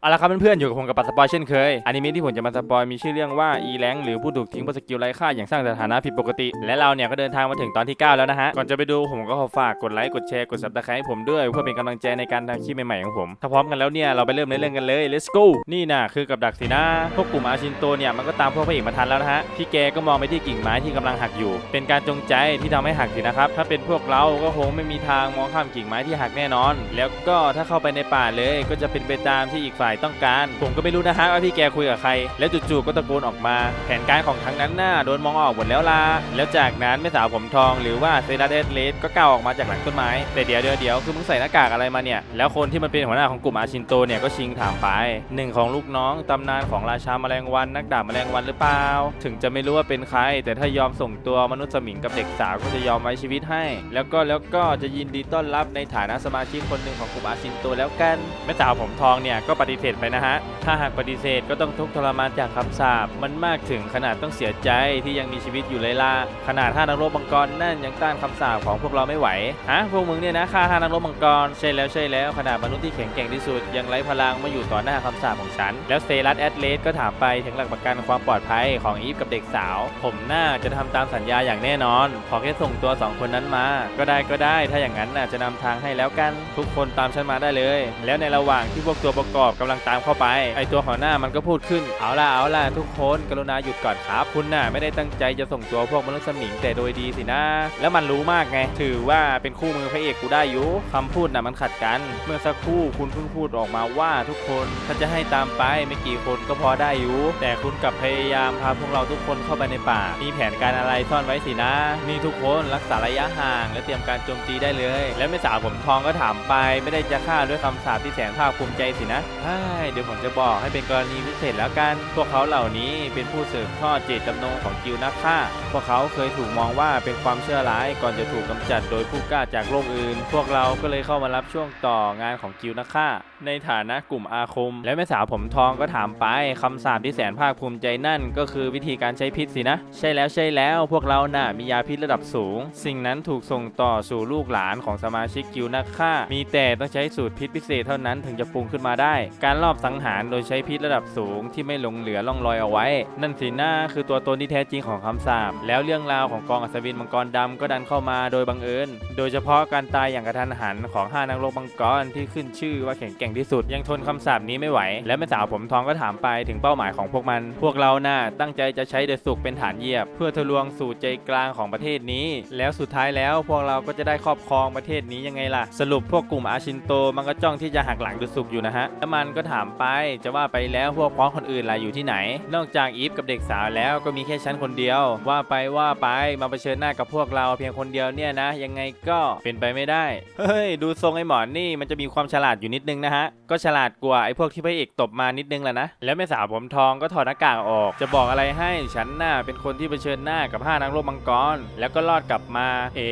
เอาละครับเพื่อนๆอยู่กับผมกับปัสสปอยเช่นเคยอนิเมะที่ผมจะมาสปอยมีชื่อเรื่องว่าอีแรงหรือผู้ถูกทิ้งเพราะสกิลไร้ค่าอย่างสร้างสถานะผิดปกติ และเราเนี่ยก็เดินทางมาถึงตอนที่ 9 แล้วนะฮะ ก่อนจะไปดูผมก็ขอฝากกดไลค์กดแชร์กด subscribe ให้ผมด้วย เพื่อเป็นกำลังใจในการทำคลิปใหม่ๆของผม ถ้าพร้อมกันแล้วเนี่ยเราไปเริ่มในเรื่องกันเลย let's go นี่นะคือกับดักสินะพวกกลุ่มอาชินโตเนี่ยมันก็ตามพวกพระเอกมาทันแล้วนะฮะพี่แกก็มองไปที่กิ่งไม้ที่กำลังหักอยู่ เป็นการจงใจที่ทำให้หักสินะครับถ้าเป็นพวกเราก็คงไม่มีทางมองข้ามกิ่งไม้ที่หักแน่นอน แล้วก็ถ้าเข้าไปในป่าเลยก็จะเป็นไปตามที่อีกฝ่ายต้องการ ผมก็ไม่รู้นะฮะว่าพี่แกคุยกับใคร แล้วจู่ๆก็ตะโกนออกมา แผนการของทั้งนั้นน่าโดนมองออกหมดแล้วล่ะแล้วจากนั้นแม่สาวผมทองหรือว่าเซราเดสเลสก็ก้าวออกมาจากหลังต้นไม้แต่เดี๋ยวเดี๋ยวเดี๋ยวคือมึงใส่หน้ากากอะไรมาเนี่ยแล้วคนที่มันเป็นหัวหน้าของกลุ่มอาชินโตเนี่ยก็ชิงถามไปหนึ่งของลูกน้องตำนานของราชาแมลงวันนักดาบแมลงวันหรือเปล่า ถึงจะไม่รู้ว่าเป็นใคร แต่ถ้ายอมส่งตัวมนุษย์สมิงกับเด็กสาวก็จะยอมไว้ชีวิตให้ แล้วก็แล้วก็จะยินดีต้อนรับในฐานะสมาชิกคนหนึ่งของกลุ่มอาชินโตแล้วกันแม่สาวผมทองเนี่ยก็ปฏิเสธไปนะฮะ ถ้าหากปฏิเสธก็ต้องทุกข์ทรมานจากคำสาปมันมากถึงขนาดต้องเสียใจที่ยังมีชีวิตอยู่เลยล่ะขนาดท่านักรบมังกรนั่นยังต้านคำสาปของพวกเราไม่ไหวฮะพวกมึงเนี่ยนะฆ่าท่านักรบมังกรใช่แล้วใช่แล้วขนาดมนุษย์ที่แข็งแกร่งที่สุด ยังไร้พลังมาอยู่ต่อหน้าคำสาปของฉัน แล้วเซรัสแอดเลสก็ถามไปถึงหลักประกันความปลอดภัยของอีฟกับเด็กสาว ผมน่าจะทำตามสัญญาอย่างแน่นอน ขอแค่ส่งตัวสองคนนั้นมา ก็ได้ก็ได้ ถ้าอย่างนั้นน่ะจะนำทางให้แล้วกัน ทุกคนตามฉันมาได้เลย แล้วในระหว่างที่พวกตัวประกอบกำลังตามเข้าไป ไอตัวหัวหน้ามันก็พูดขึ้น เอาล่ะเอาล่ะทุกคนกรุณาหยุดก่อนครับคุณน่ะไม่ได้ตั้งใจจะส่งตัวพวกมนุษย์สมิงแต่โดยดีสินะ แล้วมันรู้มากไง ถือว่าเป็นคู่มือพระเอกกูได้อยู่คำพูดน่ะมันขัดกัน เมื่อสักครู่คุณเพิ่งพูดออกมาว่าทุกคนถ้าจะให้ตามไปไม่กี่คนก็พอได้อยู่ แต่คุณกลับพยายามพาพวกเราทุกคนเข้าไปในป่า มีแผนการอะไรซ่อนไว้สินะ นี่ทุกคนรักษาระยะห่าง และเตรียมการโจมตีได้เลย และแม่สาวผมทองก็ถามไป ไม่ได้จะฆ่าด้วยคำสาปที่แสนภาคภูมิใจสินะใช่เดี๋ยวผมจะบอกให้เป็นกรณีพิเศษแล้วกัน พวกเขาเหล่านี้เป็นผู้สืบทอดเจตจำนงของกิลนักฆ่า พวกเขาเคยถูกมองว่าเป็นความเชื่อร้ายก่อนจะถูกกำจัดโดยผู้กล้าจากโลกอื่น พวกเราก็เลยเข้ามารับช่วงต่องานของกิลนักฆ่า ในฐานะกลุ่มอาคม และแม่สาวผมทองก็ถามไปคำสาปที่แสนภาคภูมิใจนั่น ก็คือวิธีการใช้พิษสินะ ใช่แล้วใช่แล้วพวกเราน่ะมียาพิษระดับสูง สิ่งนั้นถูกส่งต่อสู่ลูกหลานของสมาชิกกิลนักฆ่า มีแต่ต้องใช้สูตรพิษพิเศษเท่านั้นถึงจะปรุงขึ้นมาได้การลอบสังหารโดยใช้พิษระดับสูงที่ไม่หลงเหลือล่องรอยเอาไว้ นั่นสินะคือตัวตนที่แท้จริงของคำสาปแล้วเรื่องราวของกองอัศวินมังกรดำก็ดันเข้ามาโดยบังเอิญ โดยเฉพาะการตายอย่างกระทันหันของห้านักรบมังกรที่ขึ้นชื่อว่าแข็งแกร่งที่สุด ยังทนคำสาปนี้ไม่ไหว และแม่สาวผมทองก็ถามไปถึงเป้าหมายของพวกมัน พวกเราน่ะตั้งใจจะใช้เดอะสุกเป็นฐานเหยียบ เพื่อทะลวงสู่ใจกลางของประเทศนี้ แล้วสุดท้ายแล้วพวกเราก็จะได้ครอบครองประเทศนี้ยังไงล่ะ สรุปพวกกลุ่มอาชินโตมันก็จ้องที่จะหักหลังเดอะสุกอยู่นะฮะแล้วมันกก็ถามไป จะว่าไปแล้วพวกพ้องคนอื่นล่ะอยู่ที่ไหน นอกจากอีฟกับเด็กสาวแล้วก็มีแค่ฉันคนเดียว ว่าไปว่าไปมาเผชิญหน้ากับพวกเราเพียงคนเดียวเนี่ยนะ ยังไงก็เป็นไปไม่ได้ เฮ้ย ดูทรงไอ้หมอนนี่มันจะมีความฉลาดอยู่นิดนึงนะฮะ ก็ฉลาดกว่าไอ้พวกที่พระเอกตบมานิดนึงแหละนะ แล้วแม่สาวผมทองก็ถอดหน้ากากออก จะบอกอะไรให้ฉันน่ะเป็นคนที่เผชิญหน้ากับห้านักรบมังกร แล้วก็รอดกลับมา เอ๋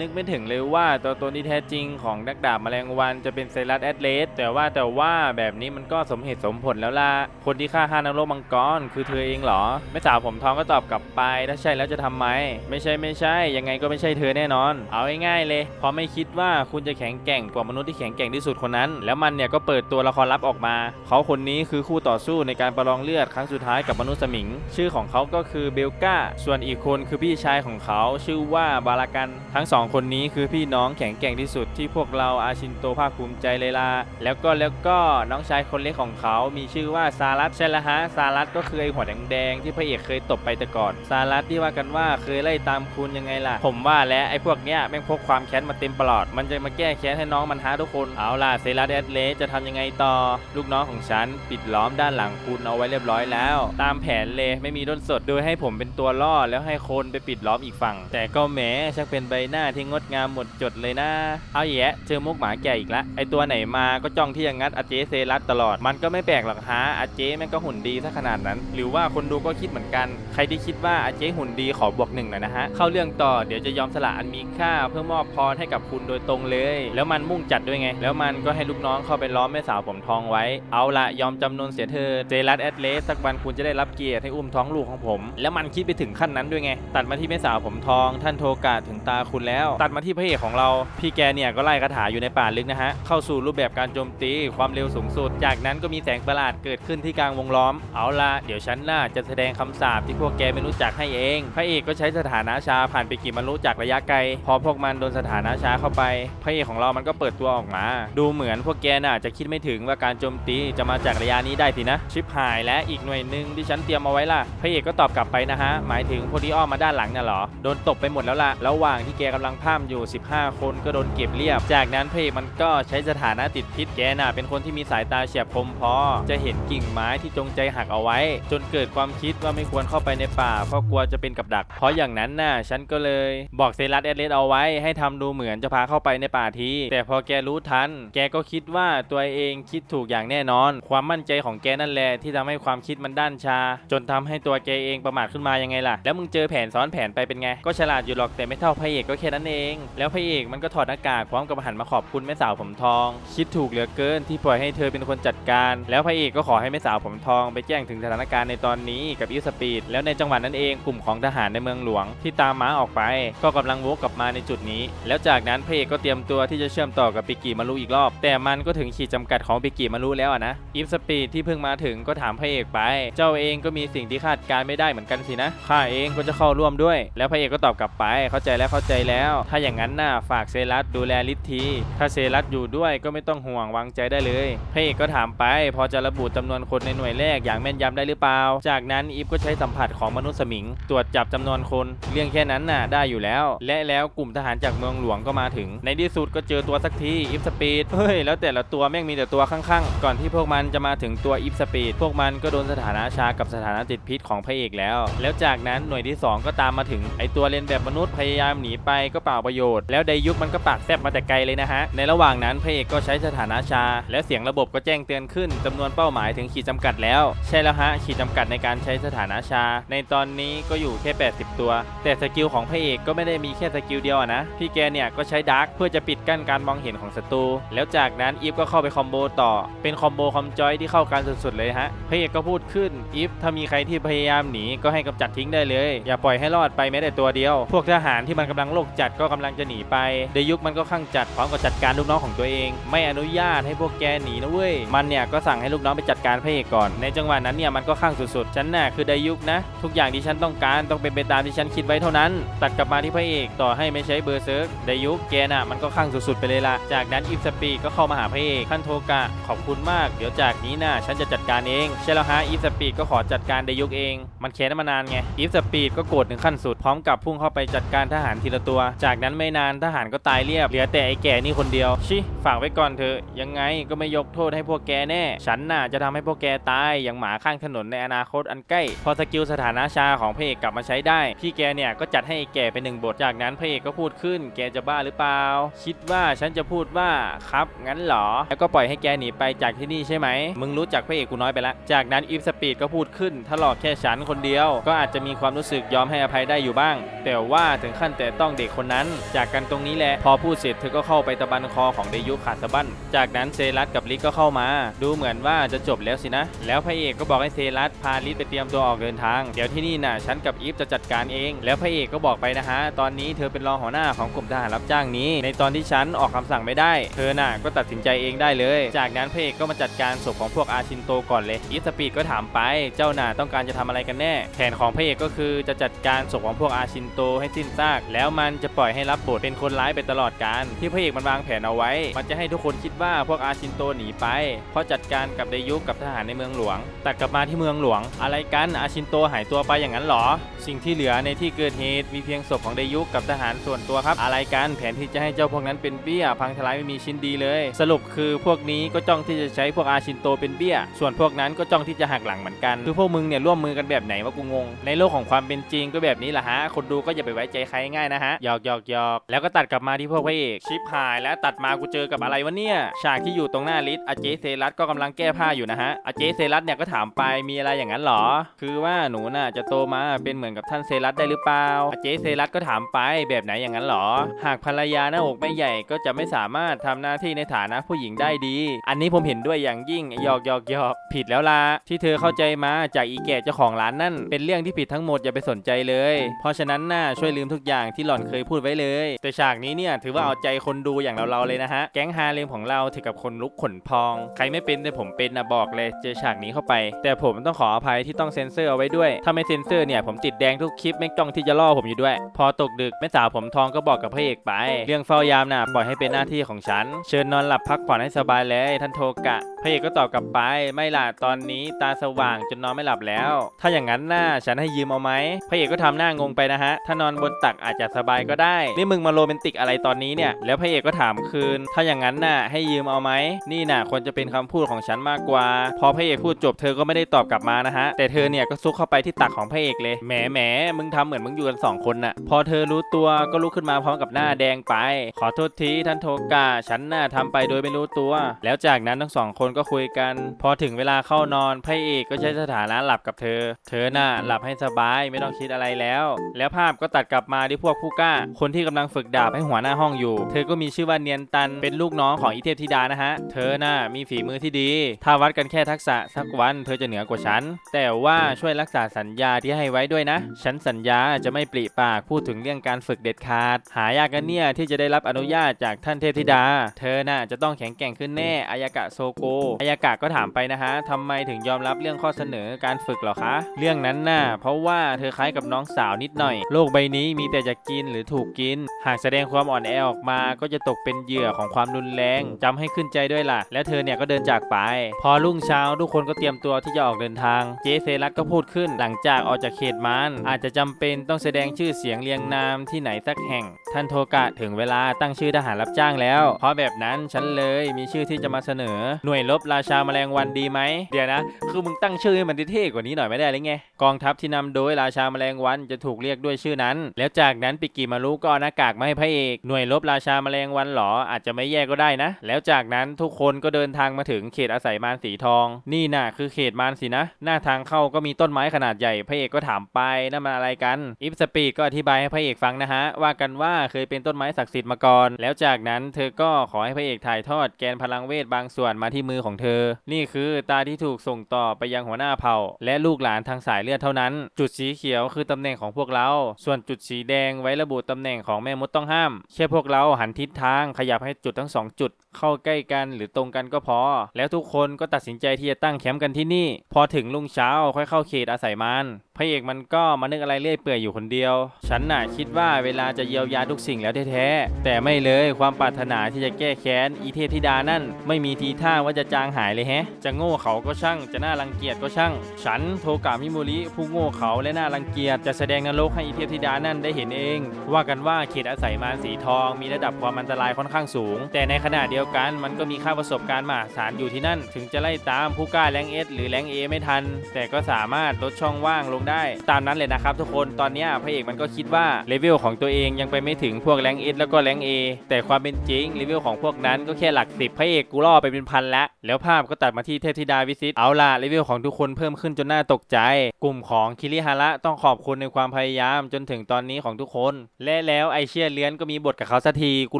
นึกไม่ถึงเลยว่าตัวตนที่แท้จริงของนักดาบแมลงวันจะเป็นไซรัสแอดเลสแต่ว่าแต่ว่าแบบนี้มันก็สมเหตุสมผลแล้วล่ะ คนที่ฆ่าห้านักรบมังกรคือเธอเองเหรอ แม่สาวผมทองก็ตอบกลับไป ถ้าใช่แล้วจะทำไม ไม่ใช่ไม่ใช่ ยังไงก็ไม่ใช่เธอแน่นอน เอาง่ายๆเลย เพราะไม่คิดว่าคุณจะแข็งแกร่งกว่ามนุษย์ที่แข็งแกร่งที่สุดคนนั้น แล้วมันเนี่ยก็เปิดตัวละครลับออกมา เขาคนนี้คือคู่ต่อสู้ในการประลองเลือดครั้งสุดท้ายกับมนุษย์สมิง ชื่อของเขาก็คือเบลกาส่วนอีกคนคือพี่ชายของเขา ชื่อว่าบารากัน ทั้งสองคนนี้คือพี่น้องแข็งแกร่งที่สุดที่พวกเราอาชินโตภาคภูมิใจเลยล่ะแล้วก็แล้วก็น้องชายคนเล็กของเขา มีชื่อว่าซารัสใช่ละฮะ ซารัสก็คือไอหัวแดงๆที่พระเอกเคยตบไปแต่ก่อน ซารัสที่ว่ากันว่าเคยไล่ตามคุณยังไงล่ะ ผมว่าแล้วไอ้พวกเนี้ยแม่งพกความแค้นมาเต็มปลอด มันจะมาแก้แค้นให้น้องมันฮะทุกคน เอาล่ะเซรัสแอดเลสจะทำยังไงต่อ ลูกน้องของฉันปิดล้อมด้านหลังคุณเอาไว้เรียบร้อยแล้ว ตามแผนเลยไม่มีด้นสด โดยให้ผมเป็นตัวล่อแล้วให้คนไปปิดล้อมอีกฝั่ง แต่ก็แหมช่างเป็นใบหน้าที่งดงามหมดจดเลยนะ เอาแยะเจอมุกหมาแก่อีกละไอตัวไหนมาก็จ้องที่จะงัดอเจเซรัสตลอด มันก็ไม่แปลกหรอกฮะอาเจ๊แม่งก็หุ่นดีซะขนาดนั้น หรือว่าคนดูก็คิดเหมือนกัน ใครที่คิดว่าอาเจ๊หุ่นดีขอบวกหนึ่งหน่อยนะฮะ เข้าเรื่องต่อเดี๋ยวจะยอมสละอันมีค่าเพื่อมอบพรให้กับคุณโดยตรงเลย แล้วมันมุ่งจัดด้วยไง แล้วมันก็ให้ลูกน้องเข้าไปล้อมแม่สาวผมทองไว้ เอาละยอมจำนนเสียเธอเจรัสแอดเลสสักวันคุณจะได้รับเกียรติให้อุ้มท้องลูกของผม แล้วมันคิดไปถึงขั้นนั้นด้วยไง ตัดมาที่แม่สาวผมทอง ท่านโทกาถึงตาคุณแล้ว ตัดมาที่พระเอกของเรา พี่แกเนี่ยก็ไล่คาถาอยู่ในป่าลึกนะฮะ เข้าสู่รูปแบบการโจมตีความเร็วสูงสุด จากนั้นก็มีแสงประหลาดเกิดขึ้นที่กลางวงล้อม เอาละเดี๋ยวฉันน่าจะแสดงคำสาปที่พวกแกไม่รู้จักให้เอง พระเอกก็ใช้สถานะชาผ่านไปกี่มารู้จากระยะไกล พอพวกมันโดนสถานะชาเข้าไป พระเอกของเรามันก็เปิดตัวออกมา ดูเหมือนพวกแกน่าจะคิดไม่ถึงว่าการโจมตีจะมาจากระยะนี้ได้สินะ ชิปหายและอีกหน่วยหนึ่งที่ฉันเตรียมเอาไว้ล่ะ พระเอกก็ตอบกลับไปนะฮะ หมายถึงพวกที่อ้อมมาด้านหลังน่ะหรอ โดนตบไปหมดแล้วล่ะ ระหว่างที่แกกำลังพร่ำอยู่ 15 คนก็โดนเก็บเรียบ จากนั้นพระเอกมันก็ใช้สถานะติดพิษแกน่ะเป็นคนที่มีสายายตาเฉียบคมพอ จะเห็นกิ่งไม้ที่จงใจหักเอาไว้ จนเกิดความคิดว่าไม่ควรเข้าไปในป่า เพราะกลัวจะเป็นกับดัก เพราะอย่างนั้นน่ะฉันก็เลย บอกเซรัสแอดเลสเอาไว้ให้ทำดูเหมือนจะพาเข้าไปในป่าที แต่พอแกรู้ทัน แกก็คิดว่าตัวเองคิดถูกอย่างแน่นอน ความมั่นใจของแกนั่นแหละที่ทำให้ความคิดมันด้านชา จนทำให้ตัวแกเองประมาทขึ้นมายังไงล่ะ แล้วมึงเจอแผนซ้อนแผนไปเป็นไง ก็ฉลาดอยู่หรอกแต่ไม่เท่าพระเอกก็แค่นั้นเอง แล้วพระเอกมันก็ถอดหน้ากากพร้อมกับหันมาขอบคุณแม่สาวผมทอง คิดถูกเหลือเกินที่ปล่อยให้เธอเป็นคนจัดการ แล้วพระเอกก็ขอให้แม่สาวผมทองไปแจ้งถึงสถานการณ์ในตอนนี้กับอีสปีดแล้วในจังหวะนั้นเองกลุ่มของทหารในเมืองหลวง ที่ตามม้าออกไป ก็กำลังวกกลับมาในจุดนี้ แล้วจากนั้นพระเอกก็เตรียมตัวที่จะเชื่อมต่อกับปิกิมารุอีกรอบ แต่มันก็ถึงขีดจำกัดของปิกิมารุแล้วนะอีฟสปีดที่เพิ่งมาถึงก็ถามพระเอกไป เจ้าเองก็มีสิ่งที่คาดการไม่ได้เหมือนกันสินะข้าเองก็จะเข้าร่วมด้วย แล้วพระเอกก็ตอบกลับไป เข้าใจแล้วเข้าใจแล้ว ถ้าอย่างนั้นน่ะฝากเซรัสดูแลลิททีถ้าเซรัสอยู่ด้วยก็ไม่ต้องห่วงวางใจได้เลยพระเอกก็ถามไป พอจะระบุจำนวนคนในหน่วยแรกอย่างแม่นยำได้หรือเปล่า จากนั้นอีฟก็ใช้สัมผัสของมนุษย์สมิง ตรวจจับจำนวนคนเรื่องแค่นั้นน่ะได้อยู่แล้ว และแล้วกลุ่มทหารจากเมืองหลวงก็มาถึง ในที่สุดก็เจอตัวสักทีอีฟสปีดเฮ้ยแล้วแต่ละตัวแม่งมีแต่ตัวข้างๆ ก่อนที่พวกมันจะมาถึงตัวอีฟสปีดพวกมันก็โดนสถานะชากับสถานะติดพิษของพระเอกแล้ว แล้วจากนั้นหน่วยที่สองก็ตามมาถึงไอตัวเลนแบบมนุษย์พยายามหนีไปก็เปล่าประโยชน์ แล้วไดยุคมันก็ปากแซบมาแต่ไกลเลยนะฮะในระหว่างนั้นพระเอกก็ใช้สถานะชา และเสียงระบบก็แจ้งเตือนขึ้นจำนวนเป้าหมายถึงขีดจำกัดแล้ว ใช่แล้วฮะ ขีดจำกัดในการใช้สถานะชา ในตอนนี้ก็อยู่แค่ 80 ตัว แต่สกิลของพระเอกก็ไม่ได้มีแค่สกิลเดียวนะ พี่แกเนี่ยก็ใช้ดาร์กเพื่อจะปิดกั้นการมองเห็นของศัตรู แล้วจากนั้นอีฟก็เข้าไปคอมโบต่อ เป็นคอมโบคอมจอยที่เข้ากันสุดๆเลยฮะ พระเอกก็พูดขึ้น อีฟถ้ามีใครที่พยายามหนีก็ให้กำจัดทิ้งได้เลย อย่าปล่อยให้รอดไปแม้แต่ตัวเดียว พวกทหารที่มันกำลังโลกจัดก็กำลังจะหนีไปเดยุคมันก็ข้างจัดพร้อมกับจัดการลูกน้องของตัวเอง ไม่อนุญาตให้พวกแกหนีนะเว้ยมันเนี่ยก็สั่งให้ลูกน้องไปจัดการพระเอกก่อน ในจังหวะนั้นเนี่ยมันก็ข้างสุดๆ ฉันน่ะคือไดยุคนะ ทุกอย่างที่ฉันต้องการต้องเป็นไปตามที่ฉันคิดไว้เท่านั้น ตัดกลับมาที่พระเอกต่อให้ไม่ใช้เบอร์เซิร์กไดยุคแกน่ะมันก็ข้างสุดๆไปเลยละจากนั้นอิฟสปีดก็เข้ามาหาพระเอกท่านโทกะขอบคุณมาก เดี๋ยวจากนี้น่ะฉันจะจัดการเองใช่แล้วฮะอิฟสปีดก็ขอจัดการไดยุคเอง มันแค้นมานานไงอิฟสปีดก็โกรธถึงขั้นสุดพร้อมกับพุ่งเข้าไปจัดการทหารทีละตัว จากนั้นไม่นานทหารก็ตายเรียบเหลือแต่ไอ้แก่นี่คนเดียวชิฝากไว้ก่อนเถอะยังไงก็ไม่ยกโทษให้พวกแกแน่ ฉันน่ะจะทำให้พวกแกตายอย่างหมาข้างถนนในอนาคตอันใกล้ พอสกิลสถานะชาของพระเอกกลับมาใช้ได้ พี่แกเนี่ยก็จัดให้ไอ้แก่ไปหนึ่งบท จากนั้นพระเอกก็พูดขึ้น แกจะบ้าหรือเปล่า คิดว่าฉันจะพูดว่าครับงั้นเหรอ แล้วก็ปล่อยให้แกหนีไปจากที่นี่ใช่ไหม มึงรู้จักพระเอกกูน้อยไปละจากนั้นอีฟสปีดก็พูดขึ้น ถ้าหลอกแค่ฉันคนเดียว ก็อาจจะมีความรู้สึกยอมให้อภัยได้อยู่บ้าง แต่ว่าถึงขั้นแต่ต้องเด็กคนนั้น จากกันตรงนี้แหละ พอพูดเสร็จเธอก็เข้าไปตะบันคอของเดยุขาดสะบั้น จากนั้นเซรัสกับลิกก็เข้ามา ดูเหมือนว่าจะจบแล้วสินะ แล้วพระเอกก็บอกให้เซรัสพาลิสไปเตรียมตัวออกเดินทาง เดี๋ยวที่นี่น่ะฉันกับอีฟจะจัดการเอง แล้วพระเอกก็บอกไปนะฮะ ตอนนี้เธอเป็นรองหัวหน้าของกลุ่มทหารรับจ้างนี้ ในตอนที่ฉันออกคำสั่งไม่ได้ เธอน่ะก็ตัดสินใจเองได้เลย จากนั้นพระเอกก็มาจัดการศพของพวกอาชินโตก่อนเลย อีฟสปีดก็ถามไป เจ้าน่ะต้องการจะทำอะไรกันแน่ แผนของพระเอกก็คือจะจัดการศพของพวกอาชินโตให้สิ้นซาก แล้วมันจะปล่อยให้รับบทเป็นคนร้ายไปตลอดกาลที่พระเอกมันวางแผนเอาไว้ มันจะให้ทุกคนคิดว่าพวกอาชินโตหนีไป เพราะจัดการกับไดยุกับทหารในเมืองหลวง ตัดกลับมาที่เมืองหลวง อะไรกันอาชินโตหายตัวไปอย่างนั้นเหรอ สิ่งที่เหลือในที่เกิดเหตุมีเพียงศพของไดยุกับทหารส่วนตัวครับ อะไรกันแผนที่จะให้เจ้าพวกนั้นเป็นเบี้ย พังทลายไม่มีชิ้นดีเลย สรุปคือพวกนี้ก็จ้องที่จะใช้พวกอาชินโตเป็นเบี้ย ส่วนพวกนั้นก็จ้องที่จะหักหลังเหมือนกัน คือพวกมึงเนี่ยร่วมมือกันแบบไหนวะกูงง ในโลกของความเป็นจริงก็แบบนี้แหละฮะ คนดูก็อย่าไปไว้ใจใครง่ายนะฮะหยอกหยอกหยอกแล้วก็ตัดกลับมาที่พวกพระเอกชิปหายแล้วตัดมากูเจอกับอะไรวะเนี่ยฉากที่อยู่ตรงหน้าลิสอาเจเซรัสก็กำลังแก้ผ้าอยู่นะฮะอาเจเซรัสเนี่ยก็ถามไปมีอะไรอย่างนั้นหรอ คือว่าหนูน่ะจะโตมาเป็นเหมือนกับท่านเซรัสได้หรือเปล่าอาเจเซรัสก็ถามไปแบบไหนอย่างนั้นหรอ หากภรรยาหน้าอกไม่ใหญ่ก็จะไม่สามารถทำหน้าที่ในฐานะผู้หญิงได้ดี อันนี้ผมเห็นด้วยอย่างยิ่งหยอกหยอกหยอกผิดแล้วล่ะที่เธอเข้าใจมาจากอีแก่เจ้าของร้านนั่น เป็นเรื่องที่ผิดทั้งหมดอย่าไปสนใจเลย เพราะฉะนั้นน่าช่วยลืมทุกอย่างที่หล่อนเคยพูดไว้เลย แต่ฉากนี้เนี่ยถือว่าเอาใจคนดูอย่างเราๆเลยนะฮะแก๊งฮาเลมของเราถึงกับคนลุกขนพอองใครไม่เป็นแต่ผมเป็นนะบอกเลยเจอฉากนี้เข้าไป แต่ผมต้องขออภัยที่ต้องเซ็นเซอร์เอาไว้ด้วย ถ้าไม่เซ็นเซอร์เนี่ยผมติดแดงทุกคลิปแม่งจ้องที่จะล่อผมอยู่ด้วย พอตกดึกแม่สาวผมทองก็บอกกับพระเอกไป เรื่องเฝ้ายามน่ะปล่อยให้เป็นหน้าที่ของฉัน เชิญนอนหลับพักผ่อนให้สบายเลยท่านโทกะ พระเอกก็ตอบกลับไป ไม่ล่ะตอนนี้ตาสว่างจนนอนไม่หลับแล้ว ถ้าอย่างนั้นน่าฉันให้ยืมเอาไหมพระเอกก็ทำหน้างงไปนะฮะ ถ้านอนบนตักอาจจะสบายก็ได้ นี่มึงมาโรแมนติกอะไรตอนนี้เนี่ย แล้วพระเอกก็ถามคืน ถ้าอย่างนั้นน่ะให้ยืมเอาไหม นี่น่ะควรจะเป็นคำพูดของฉันมากกว่า พอพระเอกพูดจบเธอก็ไม่ได้ตอบกลับมานะฮะ แต่เธอเนี่ยก็ซุกเข้าไปที่ตักของพระเอกเลย แหมแหมมึงทำเหมือนมึงอยู่กันสองคนน่ะ พอเธอรู้ตัวก็ลุกขึ้นมาพร้อมกับหน้าแดงไป ขอโทษทีท่านโทกะฉันน่ะทำไปโดยไม่รู้ตัว แล้วจากนั้นทั้งสองคนก็คุยกัน พอถึงเวลาเข้านอนพระเอกก็ใช้สถานะหลับกับเธอ เธอน่ะหลับให้สบายไม่ต้องคิดอะไรแล้ว แล้วภาพก็ตัดกลับมาที่พวกผู้กล้า คนที่กำลังฝึกดาบให้หัวหน้าห้องอยู่ เธอก็มีชื่อว่าเนียนตันเป็นลูกน้องของอีเทพธิดานะฮะ เธอน่ะมีฝีมือที่ดี ถ้าวัดกันแค่ทักษะสักวันเธอจะเหนือกว่าฉัน แต่ว่าช่วยรักษาสัญญาที่ให้ไว้ด้วยนะ ฉันสัญญาจะไม่ปริปากพูดถึงเรื่องการฝึกเด็ดขาด หายากกันเนี่ยที่จะได้รับอนุญาตจากท่านเทพธิดา เธอน่ะจะต้องแข็งแกร่งขึ้นแน่อายากะโซโกอายากะก็ถามไปนะฮะทำไมถึงยอมรับเรื่องข้อเสนอการฝึกหรอคะ เรื่องนั้นน่ะ เพราะว่าเธอคล้ายกับน้องสาวนิดหน่อย โลกใบนี้มีแต่จะกินหรือถูกกิน หากแสดงความอ่อนแอออกมา ก็จะตกเป็นเหยื่อของความรุนแรงจำให้ขึ้นใจด้วยล่ะ และเธอเนี่ยก็เดินจากไป พอรุ่งเช้าทุกคนก็เตรียมตัวที่จะออกเดินทาง เจเซรัตก็พูดขึ้น หลังจากออกจากเขตมาน อาจจะจำเป็นต้องแสดงชื่อเสียงเรียงนามที่ไหนสักแห่ง ท่านโทกะถึงเวลาตั้งชื่อทหารรับจ้างแล้ว เพราะแบบนั้นฉันเลยมีชื่อที่จะมาเสนอหน่วยรบราชาแมลงวันดีไหมเดี๋ยวนะ คือมึงตั้งชื่อให้มันเท่กว่านี้หน่อยไม่ได้เลยไงกองทัพที่นำโดยราชาแมลงวันจะถูกเรียกด้วยชื่อนั้น แล้วจากนั้นปิกิมารุก็เอาหน้ากากมาให้พระเอกหน่วยรบราชาแมลงวันหรออาจจะไม่แย่ก็ได้นะ แล้วจากนั้นทุกคนก็เดินทางมาถึงเขตอาศัยมารสีทอง นี่น่ะคือเขตมารสินะ หน้าทางเข้าก็มีต้นไม้ขนาดใหญ่พระเอกก็ถามไปนั่นมันอะไรกันอิฟสปีดก็อธิบายให้พระเอกฟังนะฮะว่ากันว่าเคยเป็นต้นไม้ศักดิ์สิทธิ์มาก่อน แล้วจากนั้นเธอก็ขอให้พระเอกถ่ายทอดแกนพลังเวทบางส่วนมาที่มือของเธอ นี่คือตาที่ถูกส่งต่อไปยังหัวหน้าเผ่า และลูกหลานทางสายเลือดเท่านั้น จุดสีเขียวคือตำแหน่งของพวกเรา ส่วนจุดสีแดงไว้ระบุตำแหน่งของแม่มดต้องห้ามแค่พวกเราหันทิศทางขยับให้จุดทั้งสองจุดเข้าใกล้กันหรือตรงกันก็พอ แล้วทุกคนก็ตัดสินใจที่จะตั้งแคมป์กันที่นี่ พอถึงรุ่งเช้าค่อยเข้าเขตอาศัยมานพระเอกมันก็มานึกอะไรเรื่อยเปื่อยอยู่คนเดียว ฉันน่ะคิดว่าเวลาจะเยียวยาทุกสิ่งแล้วแท้ๆ แต่ไม่เลยความปรารถนาที่จะแก้แค้นอีเทพธิดานั่น ไม่มีทีท่าว่าจะจางหายเลยแฮะ จะโง่เขาก็ช่าง จะน่ารังเกียจก็ช่าง ฉันโทกามิโมริผู้โง่เขาและน่ารังเกียจจะแสดงนรกให้อีเทพธิดานั่นได้เห็นเอง ว่ากันว่าเขตอาศัยมารสีทองมีระดับความอันตรายค่อนข้างสูง แต่ในขณะเดียวกัน มันก็มีค่าประสบการณ์มหาศาลอยู่ที่นั่น ถึงจะไล่ตามผู้กล้าแรงเอสหรือแรงเอไม่ทัน แต่ก็สามารถลดช่องว่างลงได้ ตามนั้นเลยนะครับทุกคนตอนนี้พระเอกมันก็คิดว่าเลเวลของตัวเองยังไปไม่ถึงพวกแรงเอสแล้วก็แรงเอแต่ความเป็นจริงเลเวลของพวกนั้นก็แค่หลักสิบพระเอกกูล่อไปเป็นพันแล้วแล้วภาพก็ตัดมาที่เทพธิดาวิสิตเอาล่ะเลเวลของทุกคนเพิ่มขึ้นจนน่าตกใจ กลุ่มของคิริฮาระต้องขอบคุณในความพยายามจนถึงตอนนี้ของทุกคน และแล้วไอเชียเลียนก็มีบทกับเขาสักทีกู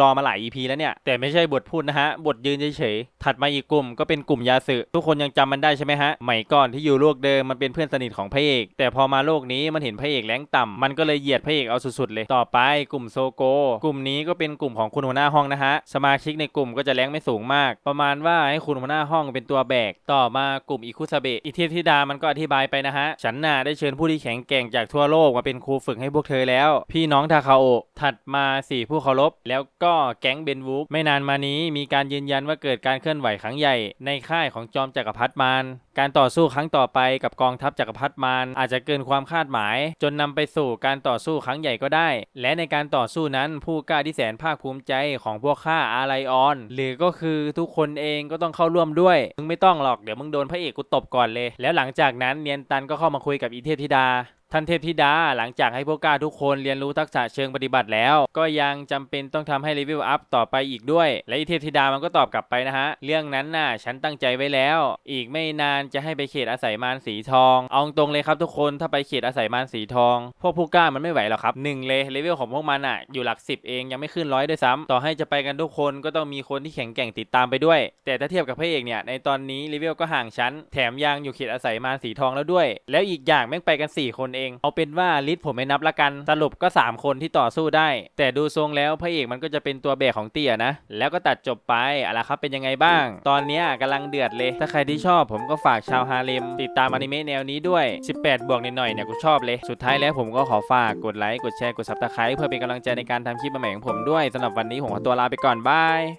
รอมาหลาย EP แล้วเนี่ยแต่ไม่ใช่บทพูดนะฮะบทยืนเฉยๆถัดมาอีกกลุ่มก็เป็นกลุ่มยาสึทุกคนยังจำมันได้ใช่ไหมฮะใหม่ก่อนที่อยู่โลกเดิมมันเป็นเพื่อนสนิทของพระเอก แต่พอมาโลกนี้มันเห็นพระเอกแรงต่ำมันก็เลยเหยียดพระเอกเอาสุดๆเลยต่อไปกลุ่มโซโก กลุ่มนี้ก็เป็นกลุ่มของคุณหัวหน้าห้องนะฮะสมาชิกในกลุ่มก็จะแรงไม่สูงมาก ประมาณว่าให้คุณหัวหน้าห้องเป็นตัวแบก ต่อมากลุ่มอิคุซาเบะอิเทพธิดามันก็อธิบายไปนะฮะฉันน่ะได้เชิญผู้ที่แข็งแกร่งจากทั่วโลกมาเป็นครูฝึกให้พวกเธอแล้ว พี่น้องทาคาโอถัดมาสี่ผู้เคารพแล้วก็แก๊งเบนวูฟไม่นานมานี้มีีการยืนยันว่าเกิดการเคลื่อนไหวครั้งใหญ่ในค่ายของจอมจักรพรรดิมารการต่อสู้ครั้งต่อไปกับกองทัพจักรพรรดิมารอาจจะเกินความคาดหมาย จนนำไปสู่การต่อสู้ครั้งใหญ่ก็ได้ และในการต่อสู้นั้นผู้กล้าที่แสนภาคภูมิใจของพวกข้าอาไลออน หรือก็คือทุกคนเองก็ต้องเข้าร่วมด้วยมึงไม่ต้องหรอกเดี๋ยวมึงโดนพระเอกกูตบก่อนเลย แล้วหลังจากนั้นเนียนตันก็เข้ามาคุยกับอีเทพธิดา ท่านเทพธิดาหลังจากให้พวกกล้าทุกคนเรียนรู้ทักษะเชิงปฏิบัติแล้ว ก็ยังจำเป็นต้องทำให้เลเวลอัพต่อไปอีกด้วย และอีเทพธิดามันก็ตอบกลับไปนะฮะ เรื่องนั้นน่ะฉันตั้งใจไว้แล้ว อีกไม่นานจะให้ไปเขตอาศัยมารสีทอง เอาตรงเลยครับทุกคนถ้าไปเขตอาศัยมารสีทอง พวกผู้กล้ามันไม่ไหวหรอกครับหนึ่งเลยเลเวลของพวกมันอะอยู่หลักสิบเองยังไม่ขึ้นร้อยด้วยซ้ำต่อให้จะไปกันทุกคนก็ต้องมีคนที่แข็งแกร่งติดตามไปด้วย แต่ถ้าเทียบกับพระเอกเนี่ยในตอนนี้เลเวลก็ห่างชั้น แถมยังอยู่เขตอาศัยมารสีทองแล้วด้วย แล้วอีกอย่างแม่งไปกันสี่คนเอง เอาเป็นว่าลิสผมไม่นับละกันสรุปก็ 3 คนที่ต่อสู้ได้ แต่ดูทรงแล้วพระเอกมันก็จะเป็นตัวแบกของเตี้ยนะ แล้วก็ตัดจบไปอาละครับเป็นยังไงบ้าง ตอนนี้ยกำลังเดือดเลย ถ้าใครที่ชอบผมก็ฝากชาวฮาเลมติดตามอนิเมะแนวนี้ด้วย 18 บวกนิดหน่อยเนี่ยกูชอบเลย สุดท้ายแล้วผมก็ขอฝากกดไลค์กดแชร์กดซับสไครต์เพื่อเป็นกำลังใจในการทำคลิปใหม่ของผมด้วยสำหรับวันนี้ผมขอตัวลาไปก่อนบาย